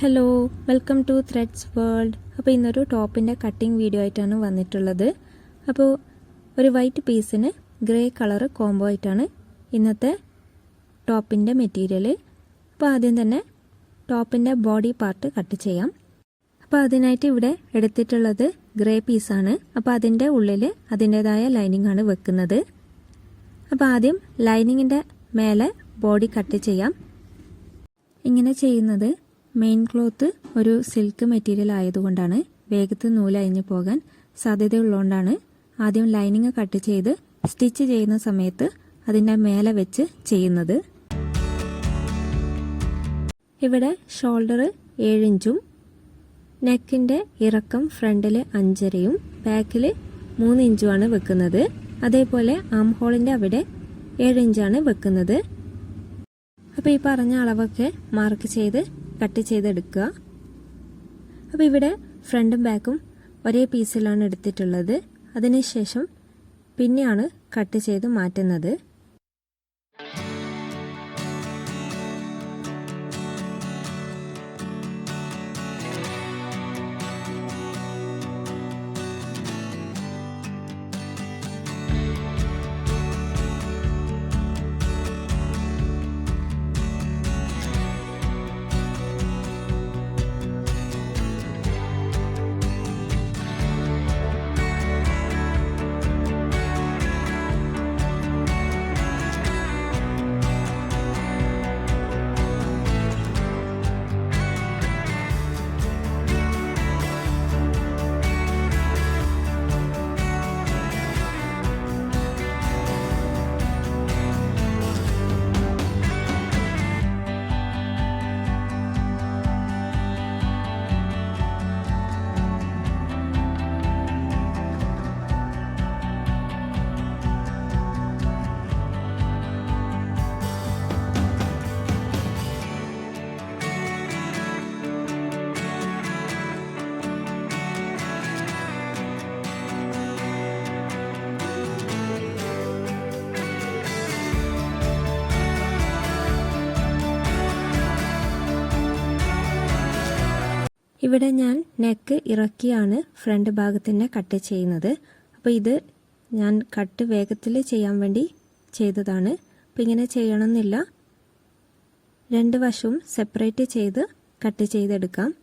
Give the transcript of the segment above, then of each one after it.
Hello welcome to threads world അപ്പോൾ ഇന്നൊരു ടോപ്പിന്റെ കട്ടിംഗ് വീഡിയോ ആയിട്ടാണ് വന്നിട്ടുള്ളത്. അപ്പോൾ ഒരു വൈറ്റ് പീസിന് ഗ്രേ കളർ കോംബോ ആയിട്ടാണ് ഇന്നത്തെ ടോപ്പിന്റെ മെറ്റീരിയൽ അപ്പോൾ ആദ്യം തന്നെ ടോപ്പിന്റെ ബോഡി പാർട്ട് കട്ട് ചെയ്യാം. അപ്പോൾ അതിനായിട്ട് ഇവിടെ എടുത്തിട്ടുള്ളത് ഗ്രേ പീസാണ് അപ്പോൾ അതിന്റെ ഉള്ളിൽ അതിന്റേതായ ലൈനിങ് ആണ് വെക്കുന്നത്. അപ്പോൾ ആദ്യം ലൈനിങ്ങിന്റെ മേലെ ബോഡി കട്ട് ചെയ്യാം. ഇങ്ങനെ ചെയ്യുന്നത് മെയിൻ ക്ലോത്ത് ഒരു സിൽക്ക് മെറ്റീരിയൽ ആയതുകൊണ്ടാണ് വേഗത്തിൽ നൂലയഞ്ഞു പോകാൻ സാധ്യതയുള്ളതുകൊണ്ടാണ് ആദ്യം ലൈനിങ് കട്ട് ചെയ്ത് സ്റ്റിച്ച് ചെയ്യുന്ന സമയത്ത് അതിന്റെ മേലെ വെച്ച് ചെയ്യുന്നത്. ഇവിടെ ഷോൾഡർ ഏഴിഞ്ചും നെക്കിന്റെ ഇറക്കം ഫ്രണ്ടിൽ അഞ്ചരയും ബാക്കിൽ മൂന്ന് ഇഞ്ചുമാണ് വെക്കുന്നത്. അതേപോലെ ആം ഹോളിന്റെ അവിടെ ഏഴ് ഇഞ്ചാണ് വെക്കുന്നത്. അപ്പോൾ ഈ പറഞ്ഞ അളവൊക്കെ മാർക്ക് ചെയ്ത് കട്ട് ചെയ്തെടുക്കുക. അപ്പോൾ ഇവിടെ ഫ്രണ്ടും ബാക്കും ഒരേ പീസിലാണ് എടുത്തിട്ടുള്ളത്. അതിനുശേഷം പിന്നെയാണ് കട്ട് ചെയ്ത് മാറ്റുന്നത്. ഇവിടെ ഞാൻ നെക്ക് ഇറക്കിയാണ് ഫ്രണ്ട് ഭാഗത്തിന്റെ കട്ട് ചെയ്യുന്നത്. അപ്പോൾ ഇത് ഞാൻ കട്ട് വേഗത്തിൽ ചെയ്യാൻ വേണ്ടി ചെയ്തതാണ്. അപ്പോൾ ഇങ്ങനെ ചെയ്യണമെന്നില്ല. രണ്ട് വശവും സെപ്പറേറ്റ് ചെയ്ത് കട്ട് ചെയ്തെടുക്കാം.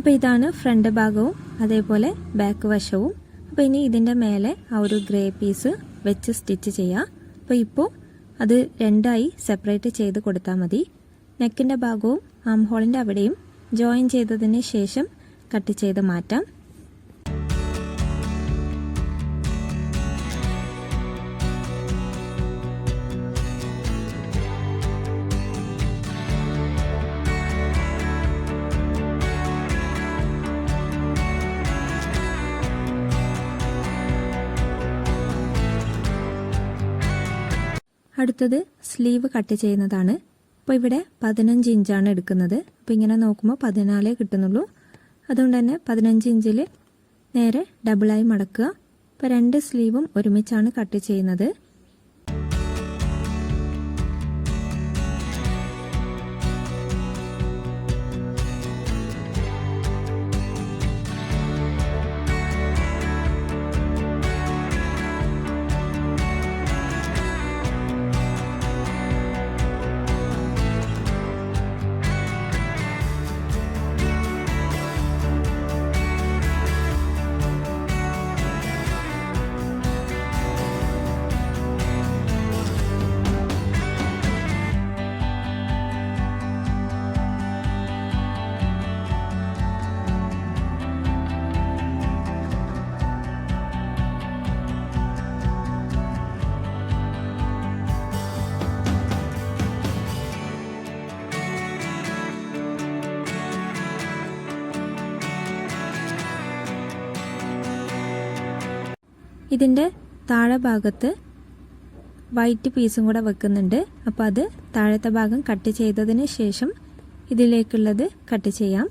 അപ്പോൾ ഇതാണ് ഫ്രണ്ട് ഭാഗവും അതേപോലെ ബാക്ക് വശവും. അപ്പോൾ ഇനി ഇതിന്റെ മേലെ ആ ഒരു ഗ്രേ പീസ് വെച്ച് സ്റ്റിച്ച് ചെയ്യാം. അപ്പോൾ ഇപ്പോൾ അത് രണ്ടായി സെപ്പറേറ്റ് ചെയ്ത് കൊടുത്താൽ മതി. നെക്കിന്റെ ഭാഗവും ആം ഹോളിന്റെ അവിടെയും ജോയിൻ ചെയ്തതിന് ശേഷം കട്ട് ചെയ്ത് മാറ്റാം. അടുത്തത് സ്ലീവ് കട്ട് ചെയ്യുന്നതാണ്. അപ്പോൾ ഇവിടെ പതിനഞ്ച് ഇഞ്ചാണ് എടുക്കുന്നത്. അപ്പോൾ ഇങ്ങനെ നോക്കുമ്പോൾ പതിനാലേ കിട്ടുന്നുള്ളൂ. അതുകൊണ്ട് തന്നെ പതിനഞ്ച് ഇഞ്ചിൽ നേരെ ഡബിളായി മടക്കുക. അപ്പോൾ രണ്ട് സ്ലീവും ഒരുമിച്ചാണ് കട്ട് ചെയ്യുന്നത്. ഇതിന്റെ താഴെ ഭാഗത്ത് വൈറ്റ് പീസും കൂടെ വെക്കുന്നുണ്ട്. അപ്പോൾ അത് താഴത്തെ ഭാഗം കട്ട് ചെയ്തതിന് ശേഷം ഇതിലേക്കുള്ളത് കട്ട് ചെയ്യാം.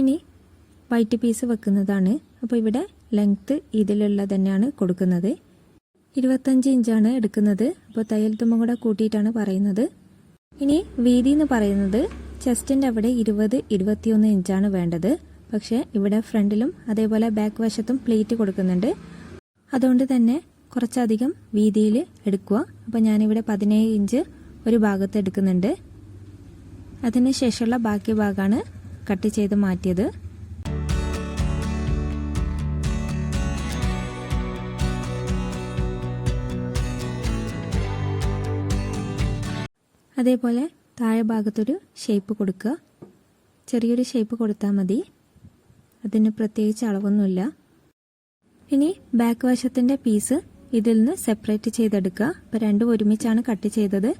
ഇനി വൈറ്റ് പീസ് വെക്കുന്നതാണ്. അപ്പോൾ ഇവിടെ ലെങ്ത്ത് ഇതിലുള്ള തന്നെയാണ് കൊടുക്കുന്നത്. ഇരുപത്തഞ്ച് ഇഞ്ചാണ് എടുക്കുന്നത്. അപ്പോൾ തയ്യൽ തുമ്പം കൂടെ കൂട്ടിയിട്ടാണ് പറയുന്നത്. ഇനി വീതി എന്ന് പറയുന്നത് ചെസ്റ്റിന്റെ അവിടെ ഇരുപത് ഇരുപത്തിയൊന്ന് ഇഞ്ചാണ് വേണ്ടത്. പക്ഷേ ഇവിടെ ഫ്രണ്ടിലും അതേപോലെ ബാക്ക് വശത്തും പ്ലേറ്റ് കൊടുക്കുന്നുണ്ട്. അതുകൊണ്ട് തന്നെ കുറച്ചധികം വീതിയിൽ എടുക്കുക. അപ്പോൾ ഞാനിവിടെ പതിനേഴ് ഇഞ്ച് ഒരു ഭാഗത്ത് എടുക്കുന്നുണ്ട്. അതിന് ശേഷമുള്ള ബാക്കി ഭാഗമാണ് കട്ട് ചെയ്ത് മാറ്റിയത്. അതേപോലെ താഴെ ഭാഗത്തൊരു ഷേപ്പ് കൊടുക്കുക. ചെറിയൊരു ഷേപ്പ് കൊടുത്താൽ മതി. അതിന് പ്രത്യേകിച്ച് അളവൊന്നുമില്ല. ഇനി ബാക്ക് വശത്തിന്റെ പീസ് ഇതിൽ നിന്ന് സെപ്പറേറ്റ് ചെയ്തെടുക്കുക. അപ്പോൾ രണ്ടും ഒരുമിച്ചാണ് കട്ട് ചെയ്തത്.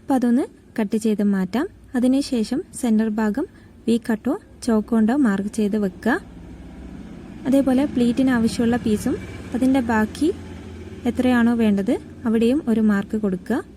അപ്പോൾ അതൊന്ന് കട്ട് ചെയ്ത് മാറ്റാം. അതിനുശേഷം സെന്റർ ഭാഗം വി കട്ടോ ചോക്കോണ്ടോ മാർക്ക് ചെയ്ത് വെക്കുക. അതേപോലെ പ്ലീറ്റിന് ആവശ്യമുള്ള പീസും അതിന്റെ ബാക്കി എത്രയാണോ വേണ്ടത് അവിടെയും ഒരു മാർക്ക് കൊടുക്കുക.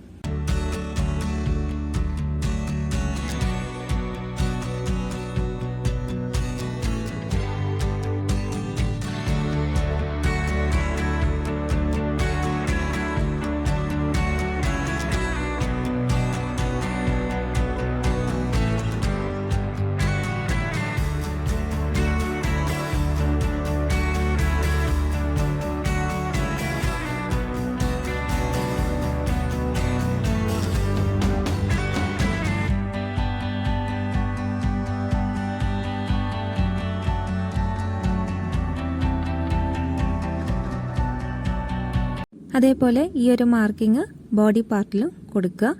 അതേപോലെ ഈ ഒരു മാർക്കിങ് ബോഡി പാർട്ടിലും കൊടുക്കുക.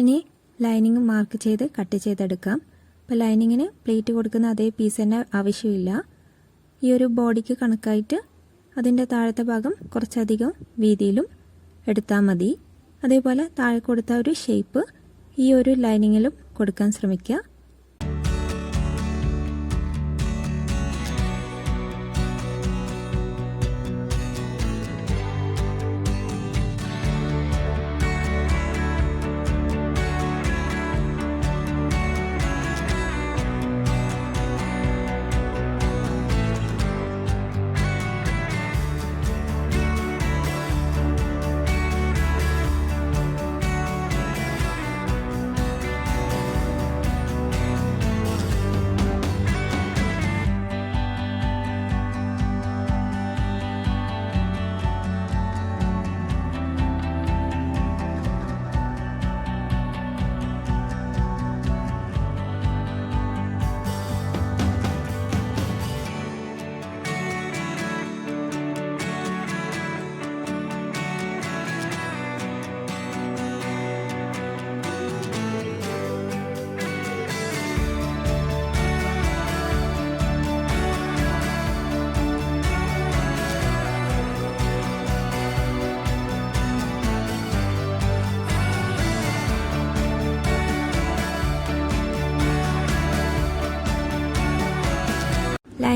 ഇനി ലൈനിങ് മാർക്ക് ചെയ്ത് കട്ട് ചെയ്തെടുക്കാം. അപ്പോൾ ലൈനിങ്ങിന് പ്ലേറ്റ് കൊടുക്കുന്ന അതേ പീസ് തന്നെ ആവശ്യമില്ല. ഈ ഒരു ബോഡിക്ക് കണക്കായിട്ട് അതിന്റെ താഴത്തെ ഭാഗം കുറച്ചധികം വീതിയിലും എടുത്താൽ മതി. അതേപോലെ താഴെ കൊടുത്ത ഒരു ഷേപ്പ് ഈ ഒരു ലൈനിങ്ങിലും കൊടുക്കാൻ ശ്രമിക്കുക.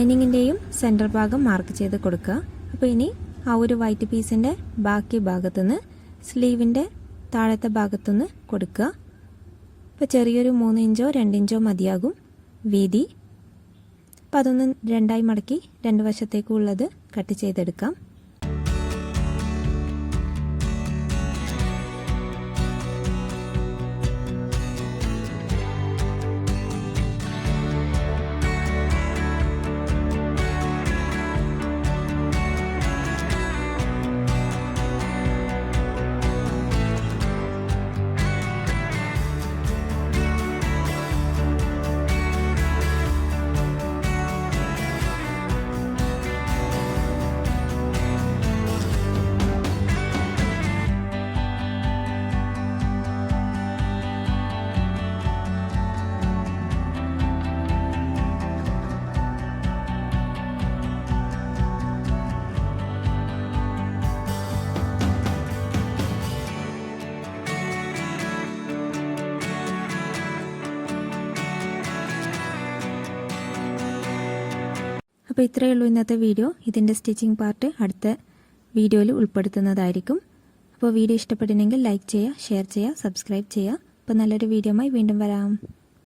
ലൈനിങ്ങിന്റെയും സെന്റർ ഭാഗം മാർക്ക് ചെയ്ത് കൊടുക്കുക. അപ്പോൾ ഇനി ആ ഒരു വൈറ്റ് പീസിന്റെ ബാക്കി ഭാഗത്തുനിന്ന് സ്ലീവിന്റെ താഴത്തെ ഭാഗത്തുനിന്ന് കൊടുക്കുക. അപ്പോൾ ചെറിയൊരു മൂന്ന് ഇഞ്ചോ രണ്ട് ഇഞ്ചോ മതിയാകും വീതി. അപ്പോൾ അതൊന്ന് രണ്ടായി മടക്കി രണ്ട് വശത്തേക്കുള്ളത് കട്ട് ചെയ്തെടുക്കാം. അപ്പോൾ ഇത്രയേ ഉള്ളൂ ഇന്നത്തെ വീഡിയോ. ഇതിന്റെ സ്റ്റിച്ചിങ് പാർട്ട് അടുത്ത വീഡിയോയിൽ ഉൾപ്പെടുത്തുന്നതായിരിക്കും. അപ്പോൾ വീഡിയോ ഇഷ്ടപ്പെട്ടിട്ടുണ്ടെങ്കിൽ ലൈക്ക് ചെയ്യുക ഷെയർ ചെയ്യുക സബ്സ്ക്രൈബ് ചെയ്യുക. അപ്പോൾ നല്ലൊരു വീഡിയോ വീണ്ടും വരാം.